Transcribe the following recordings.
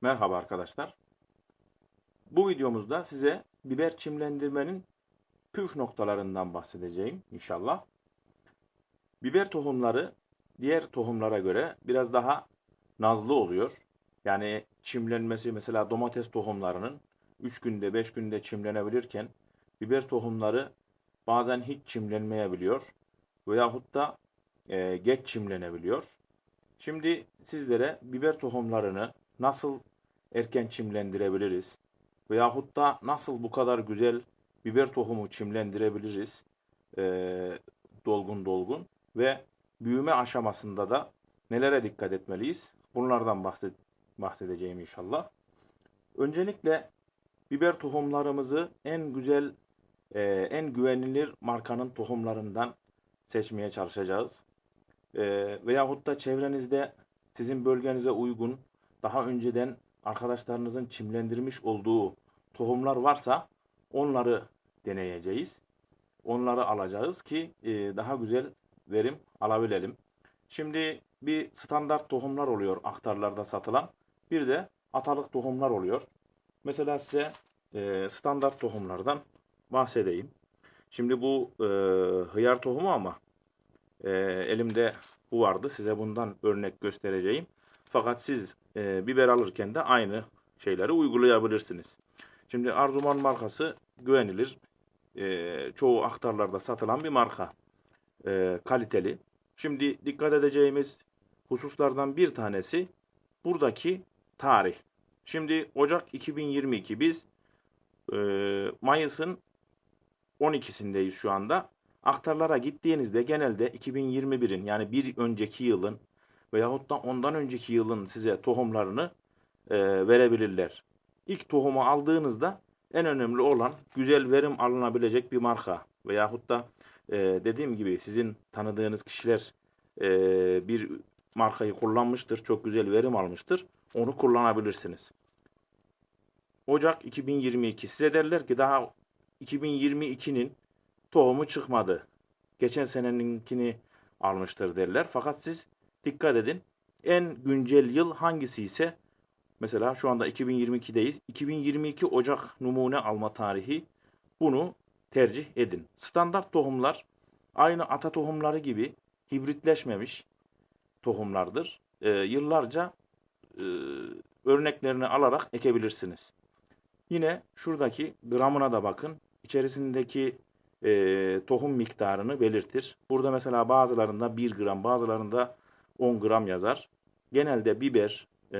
Merhaba arkadaşlar. Bu videomuzda size biber çimlendirmenin püf noktalarından bahsedeceğim inşallah. Biber tohumları diğer tohumlara göre biraz daha nazlı oluyor. Yani çimlenmesi mesela domates tohumlarının 3 günde 5 günde çimlenebilirken biber tohumları bazen hiç çimlenmeyebiliyor veyahut da e, geç çimlenebiliyor. Şimdi sizlere biber tohumlarını nasıl erken çimlendirebiliriz veyahut da nasıl bu kadar güzel biber tohumu çimlendirebiliriz e, dolgun dolgun ve büyüme aşamasında da nelere dikkat etmeliyiz? Bunlardan bahset, bahsedeceğim inşallah. Öncelikle biber tohumlarımızı en güzel, e, en güvenilir markanın tohumlarından seçmeye çalışacağız. E, veyahut da çevrenizde sizin bölgenize uygun daha önceden arkadaşlarınızın çimlendirmiş olduğu tohumlar varsa onları deneyeceğiz. Onları alacağız ki e, daha güzel verim alabilelim. Şimdi bir standart tohumlar oluyor aktarlarda satılan. Bir de atalık tohumlar oluyor. Mesela size e, standart tohumlardan bahsedeyim. Şimdi bu e, hıyar tohumu ama elimde bu vardı. Size bundan örnek göstereceğim. Fakat siz e, biber alırken de aynı şeyleri uygulayabilirsiniz. Şimdi Arzuman markası güvenilir. E, çoğu aktarlarda satılan bir marka. E, kaliteli. Şimdi dikkat edeceğimiz hususlardan bir tanesi buradaki tarih. Şimdi Ocak 2022 biz e, Mayıs'ın 12'sindeyiz şu anda. Aktarlara gittiğinizde genelde 2021'in yani bir önceki yılın veyahut da ondan önceki yılın size tohumlarını e, verebilirler. İlk tohumu aldığınızda en önemli olan güzel verim alınabilecek bir marka veyahut da e, dediğim gibi sizin tanıdığınız kişiler e, bir markayı kullanmıştır, çok güzel verim almıştır. Onu kullanabilirsiniz. Ocak 2022 size derler ki daha 2022'nin tohumu çıkmadı. Geçen seneninkini almıştır derler. Fakat siz dikkat edin. En güncel yıl hangisi ise mesela şu anda 2022'deyiz. 2022 Ocak numune alma tarihi bunu tercih edin. Standart tohumlar aynı ata tohumları gibi hibritleşmemiş tohumlardır. E, yıllarca e, örneklerini alarak ekebilirsiniz. Yine şuradaki gramına da bakın. İçerisindeki e, tohum miktarını belirtir. Burada mesela bazılarında 1 gram, bazılarında 10 gram yazar. Genelde biber, e,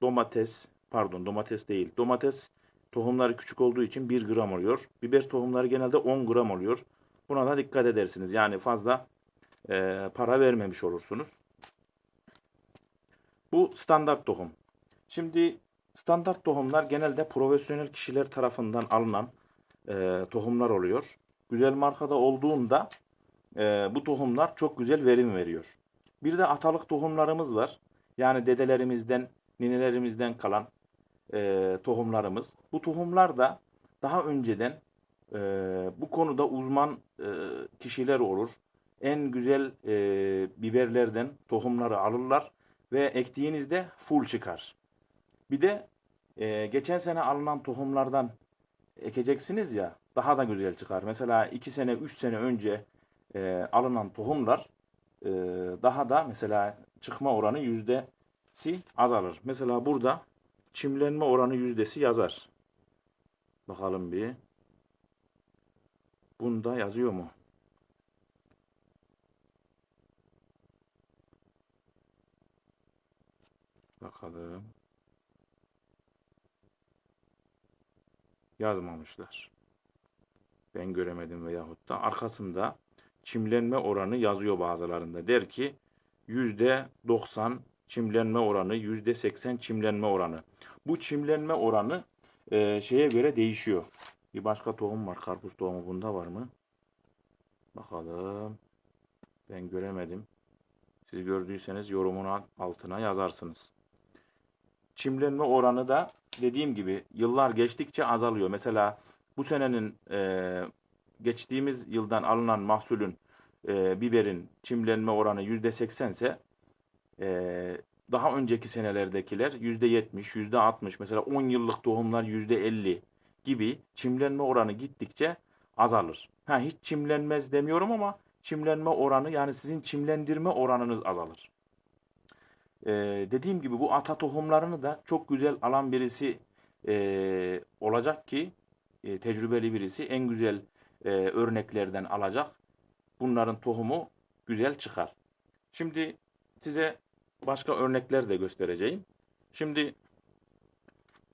domates, pardon domates değil, domates tohumları küçük olduğu için 1 gram oluyor. Biber tohumları genelde 10 gram oluyor. Buna da dikkat edersiniz. Yani fazla e, para vermemiş olursunuz. Bu standart tohum. Şimdi standart tohumlar genelde profesyonel kişiler tarafından alınan e, tohumlar oluyor. Güzel markada olduğunda e, bu tohumlar çok güzel verim veriyor. Bir de atalık tohumlarımız var. Yani dedelerimizden, ninelerimizden kalan e, tohumlarımız. Bu tohumlar da daha önceden e, bu konuda uzman e, kişiler olur. En güzel e, biberlerden tohumları alırlar ve ektiğinizde full çıkar. Bir de e, geçen sene alınan tohumlardan ekeceksiniz ya daha da güzel çıkar. Mesela 2 sene 3 sene önce e, alınan tohumlar e, daha da mesela çıkma oranı yüzdesi azalır. Mesela burada çimlenme oranı yüzdesi yazar. Bakalım bir. Bunda yazıyor mu? Bakalım. Yazmamışlar. Ben göremedim veyahut da arkasında çimlenme oranı yazıyor bazılarında. Der ki yüzde 90 çimlenme oranı, yüzde 80 çimlenme oranı. Bu çimlenme oranı e, şeye göre değişiyor. Bir başka tohum var. Karpuz tohumu bunda var mı? Bakalım. Ben göremedim. Siz gördüyseniz yorumun altına yazarsınız. Çimlenme oranı da dediğim gibi yıllar geçtikçe azalıyor. Mesela bu senenin e, geçtiğimiz yıldan alınan mahsulün e, biberin çimlenme oranı yüzde seksen ise e, daha önceki senelerdekiler %70, %60 mesela 10 yıllık tohumlar %50 gibi çimlenme oranı gittikçe azalır. Ha hiç çimlenmez demiyorum ama çimlenme oranı yani sizin çimlendirme oranınız azalır. Ee, dediğim gibi bu ata tohumlarını da çok güzel alan birisi e, olacak ki e, tecrübeli birisi en güzel e, örneklerden alacak. Bunların tohumu güzel çıkar. Şimdi size başka örnekler de göstereceğim. Şimdi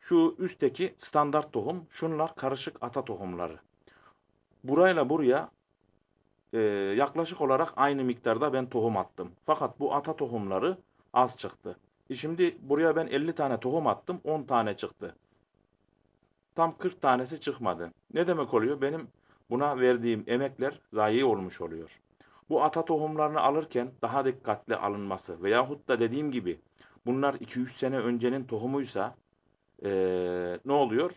şu üstteki standart tohum, şunlar karışık ata tohumları. Burayla buraya e, yaklaşık olarak aynı miktarda ben tohum attım. Fakat bu ata tohumları az çıktı. E şimdi buraya ben 50 tane tohum attım, 10 tane çıktı. Tam 40 tanesi çıkmadı. Ne demek oluyor? Benim buna verdiğim emekler zayi olmuş oluyor. Bu ata tohumlarını alırken daha dikkatli alınması veyahut da dediğim gibi bunlar 2-3 sene öncenin tohumuysa eee, ne oluyor?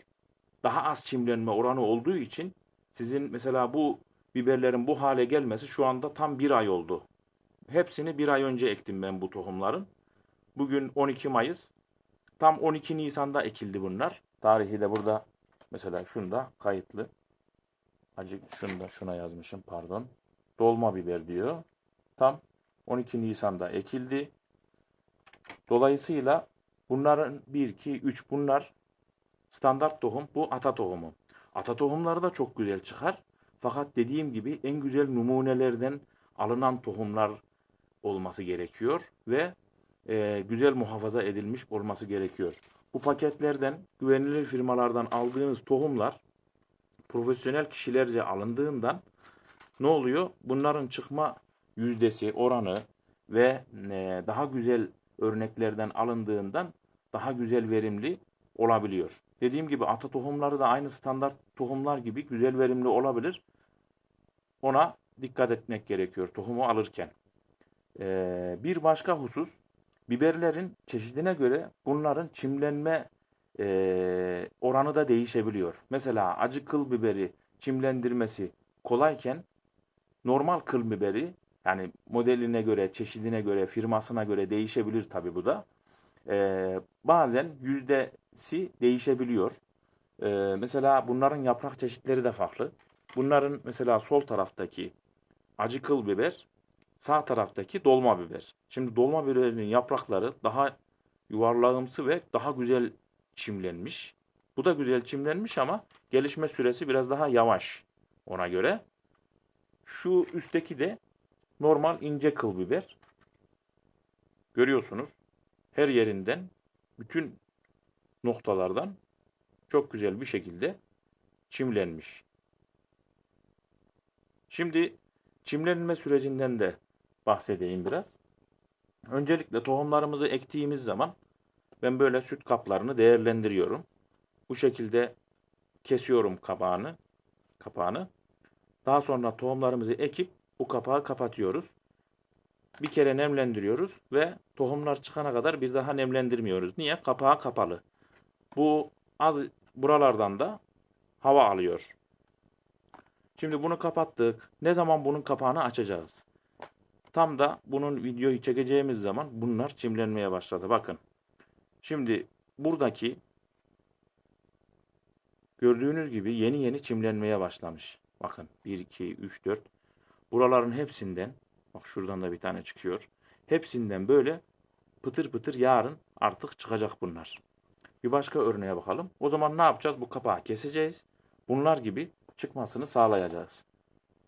Daha az çimlenme oranı olduğu için sizin mesela bu biberlerin bu hale gelmesi şu anda tam bir ay oldu. Hepsini bir ay önce ektim ben bu tohumların. Bugün 12 Mayıs. Tam 12 Nisan'da ekildi bunlar. Tarihi de burada mesela şunda kayıtlı. Acık şunda şuna yazmışım pardon. Dolma biber diyor. Tam 12 Nisan'da ekildi. Dolayısıyla bunların 1, 2, 3 bunlar standart tohum. Bu ata tohumu. Ata tohumları da çok güzel çıkar. Fakat dediğim gibi en güzel numunelerden alınan tohumlar olması gerekiyor ve e, güzel muhafaza edilmiş olması gerekiyor. Bu paketlerden güvenilir firmalardan aldığınız tohumlar profesyonel kişilerce alındığından ne oluyor? Bunların çıkma yüzdesi, oranı ve e, daha güzel örneklerden alındığından daha güzel verimli olabiliyor. Dediğim gibi ata tohumları da aynı standart tohumlar gibi güzel verimli olabilir. Ona dikkat etmek gerekiyor tohumu alırken. Ee, bir başka husus biberlerin çeşidine göre bunların çimlenme e, oranı da değişebiliyor. Mesela acı kıl biberi çimlendirmesi kolayken normal kıl biberi yani modeline göre, çeşidine göre, firmasına göre değişebilir tabi bu da. Ee, bazen yüzdesi değişebiliyor. Ee, mesela bunların yaprak çeşitleri de farklı. Bunların mesela sol taraftaki acı kıl biber, sağ taraftaki dolma biber. Şimdi dolma biberinin yaprakları daha yuvarlağımsı ve daha güzel çimlenmiş. Bu da güzel çimlenmiş ama gelişme süresi biraz daha yavaş ona göre. Şu üstteki de normal ince kıl biber. Görüyorsunuz. Her yerinden bütün noktalardan çok güzel bir şekilde çimlenmiş. Şimdi çimlenme sürecinden de bahsedeyim biraz. Öncelikle tohumlarımızı ektiğimiz zaman ben böyle süt kaplarını değerlendiriyorum. Bu şekilde kesiyorum kapağını, kapağını. Daha sonra tohumlarımızı ekip bu kapağı kapatıyoruz. Bir kere nemlendiriyoruz ve tohumlar çıkana kadar bir daha nemlendirmiyoruz. Niye? Kapağı kapalı. Bu az buralardan da hava alıyor. Şimdi bunu kapattık. Ne zaman bunun kapağını açacağız? Tam da bunun videoyu çekeceğimiz zaman bunlar çimlenmeye başladı. Bakın. Şimdi buradaki gördüğünüz gibi yeni yeni çimlenmeye başlamış. Bakın 1, 2, 3, 4. Buraların hepsinden bak şuradan da bir tane çıkıyor. Hepsinden böyle pıtır pıtır yarın artık çıkacak bunlar. Bir başka örneğe bakalım. O zaman ne yapacağız? Bu kapağı keseceğiz. Bunlar gibi çıkmasını sağlayacağız.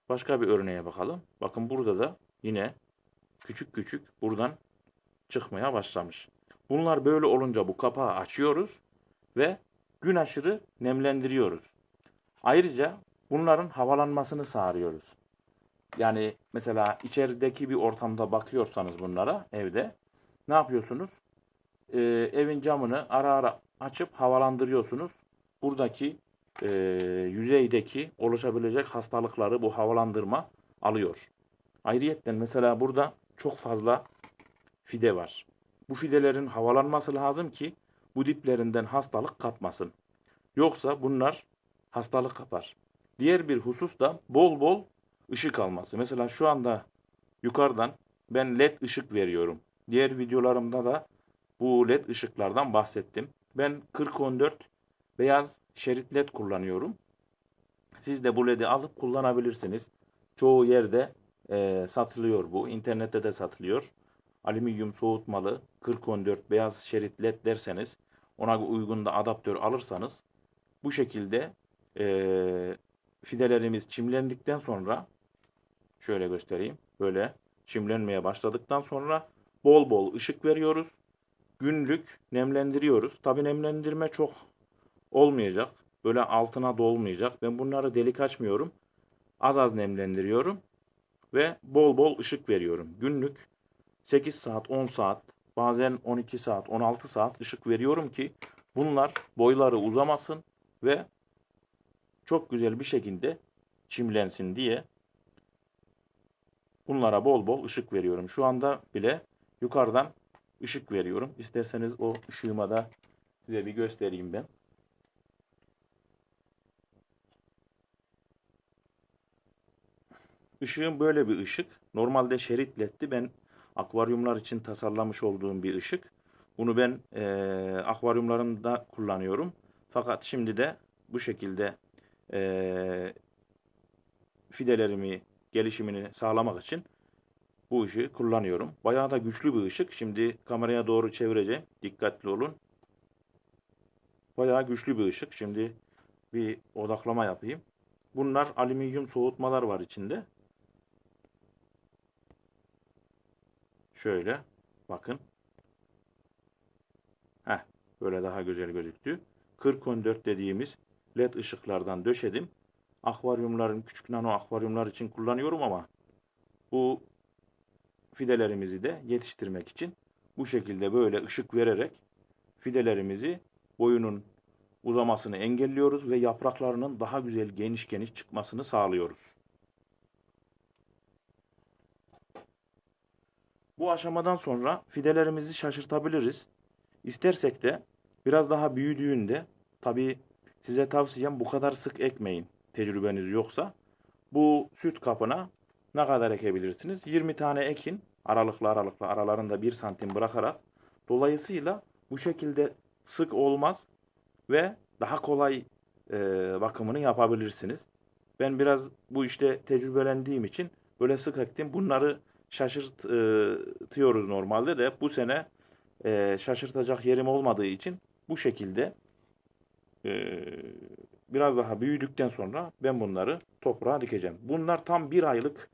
Başka bir örneğe bakalım. Bakın burada da yine küçük küçük buradan çıkmaya başlamış. Bunlar böyle olunca bu kapağı açıyoruz ve gün aşırı nemlendiriyoruz. Ayrıca bunların havalanmasını sağlıyoruz. Yani mesela içerideki bir ortamda bakıyorsanız bunlara evde ne yapıyorsunuz? Ee, evin camını ara ara açıp havalandırıyorsunuz. Buradaki e, yüzeydeki oluşabilecek hastalıkları bu havalandırma alıyor. Ayrıyetten mesela burada çok fazla fide var. Bu fidelerin havalanması lazım ki bu diplerinden hastalık kapmasın. Yoksa bunlar hastalık kapar. Diğer bir husus da bol bol ışık alması. Mesela şu anda yukarıdan ben led ışık veriyorum. Diğer videolarımda da bu led ışıklardan bahsettim. Ben 4014 beyaz şerit led kullanıyorum. Siz de bu led'i alıp kullanabilirsiniz. Çoğu yerde e, satılıyor bu. İnternette de satılıyor. Alüminyum soğutmalı 4014 beyaz şerit led derseniz ona uygun da adaptör alırsanız bu şekilde e, fidelerimiz çimlendikten sonra şöyle göstereyim. Böyle çimlenmeye başladıktan sonra bol bol ışık veriyoruz. Günlük nemlendiriyoruz. Tabi nemlendirme çok olmayacak. Böyle altına dolmayacak. Ben bunları delik açmıyorum. Az az nemlendiriyorum. Ve bol bol ışık veriyorum. Günlük 8 saat, 10 saat, bazen 12 saat, 16 saat ışık veriyorum ki bunlar boyları uzamasın ve çok güzel bir şekilde çimlensin diye bunlara bol bol ışık veriyorum. Şu anda bile yukarıdan ışık veriyorum. İsterseniz o ışığıma da size bir göstereyim ben. Işığım böyle bir ışık. Normalde şerit leddi. Ben akvaryumlar için tasarlamış olduğum bir ışık. Bunu ben e, akvaryumlarımda kullanıyorum. Fakat şimdi de bu şekilde e, fidelerimi gelişimini sağlamak için bu ışığı kullanıyorum. Bayağı da güçlü bir ışık. Şimdi kameraya doğru çevireceğim. Dikkatli olun. Bayağı güçlü bir ışık. Şimdi bir odaklama yapayım. Bunlar alüminyum soğutmalar var içinde. Şöyle bakın. Heh, böyle daha güzel gözüktü. 4014 dediğimiz led ışıklardan döşedim. Akvaryumların küçük nano akvaryumlar için kullanıyorum ama bu fidelerimizi de yetiştirmek için bu şekilde böyle ışık vererek fidelerimizi boyunun uzamasını engelliyoruz ve yapraklarının daha güzel geniş geniş çıkmasını sağlıyoruz. Bu aşamadan sonra fidelerimizi şaşırtabiliriz. İstersek de biraz daha büyüdüğünde tabi size tavsiyem bu kadar sık ekmeyin tecrübeniz yoksa. Bu süt kapına ne kadar ekebilirsiniz? 20 tane ekin aralıklı aralıklı aralarında 1 santim bırakarak. Dolayısıyla bu şekilde sık olmaz ve daha kolay e, bakımını yapabilirsiniz. Ben biraz bu işte tecrübelendiğim için böyle sık ektim. Bunları şaşırtıyoruz normalde de bu sene e, şaşırtacak yerim olmadığı için bu şekilde e, biraz daha büyüdükten sonra ben bunları toprağa dikeceğim. Bunlar tam bir aylık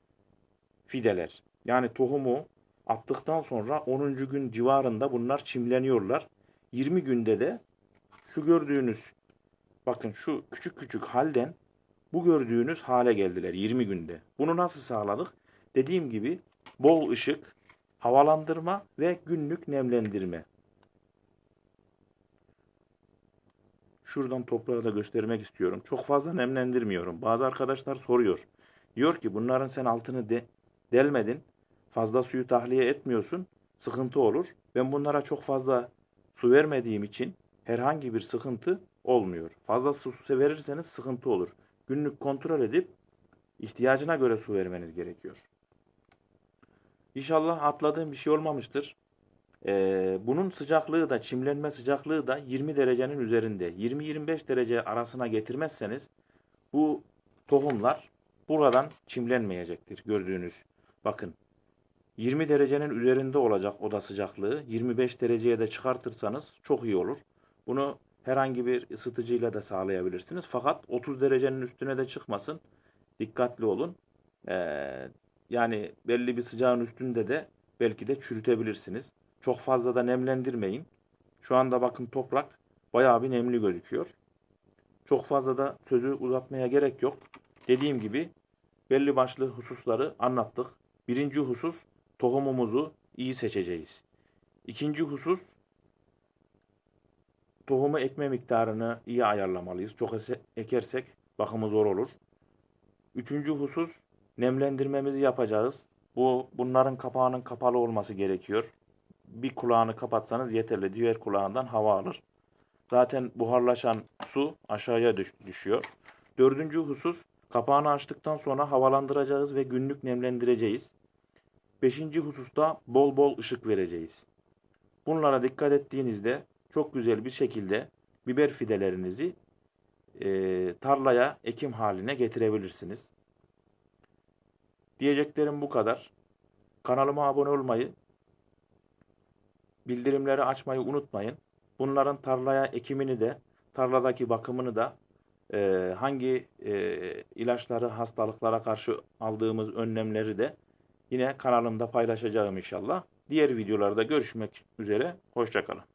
fideler. Yani tohumu attıktan sonra 10. gün civarında bunlar çimleniyorlar. 20 günde de şu gördüğünüz bakın şu küçük küçük halden bu gördüğünüz hale geldiler 20 günde. Bunu nasıl sağladık? Dediğim gibi bol ışık, havalandırma ve günlük nemlendirme. Şuradan toprağı da göstermek istiyorum. Çok fazla nemlendirmiyorum. Bazı arkadaşlar soruyor. Diyor ki bunların sen altını de, delmedin. Fazla suyu tahliye etmiyorsun. Sıkıntı olur. Ben bunlara çok fazla su vermediğim için herhangi bir sıkıntı olmuyor. Fazla su verirseniz sıkıntı olur. Günlük kontrol edip ihtiyacına göre su vermeniz gerekiyor. İnşallah atladığım bir şey olmamıştır. Ee, bunun sıcaklığı da çimlenme sıcaklığı da 20 derecenin üzerinde. 20-25 derece arasına getirmezseniz bu tohumlar buradan çimlenmeyecektir gördüğünüz. Bakın 20 derecenin üzerinde olacak oda sıcaklığı. 25 dereceye de çıkartırsanız çok iyi olur. Bunu herhangi bir ısıtıcıyla da sağlayabilirsiniz. Fakat 30 derecenin üstüne de çıkmasın. Dikkatli olun. Ee, yani belli bir sıcağın üstünde de belki de çürütebilirsiniz. Çok fazla da nemlendirmeyin. Şu anda bakın toprak bayağı bir nemli gözüküyor. Çok fazla da sözü uzatmaya gerek yok. Dediğim gibi belli başlı hususları anlattık. Birinci husus tohumumuzu iyi seçeceğiz. İkinci husus tohumu ekme miktarını iyi ayarlamalıyız. Çok ekersek bakımı zor olur. Üçüncü husus nemlendirmemizi yapacağız. Bu bunların kapağının kapalı olması gerekiyor. Bir kulağını kapatsanız yeterli. Diğer kulağından hava alır. Zaten buharlaşan su aşağıya düş düşüyor. Dördüncü husus kapağını açtıktan sonra havalandıracağız ve günlük nemlendireceğiz. Beşinci hususta bol bol ışık vereceğiz. Bunlara dikkat ettiğinizde çok güzel bir şekilde biber fidelerinizi e, tarlaya ekim haline getirebilirsiniz. Diyeceklerim bu kadar. Kanalıma abone olmayı, bildirimleri açmayı unutmayın. Bunların tarlaya ekimini de, tarladaki bakımını da, e, hangi e, ilaçları hastalıklara karşı aldığımız önlemleri de yine kanalımda paylaşacağım inşallah. Diğer videolarda görüşmek üzere. Hoşçakalın.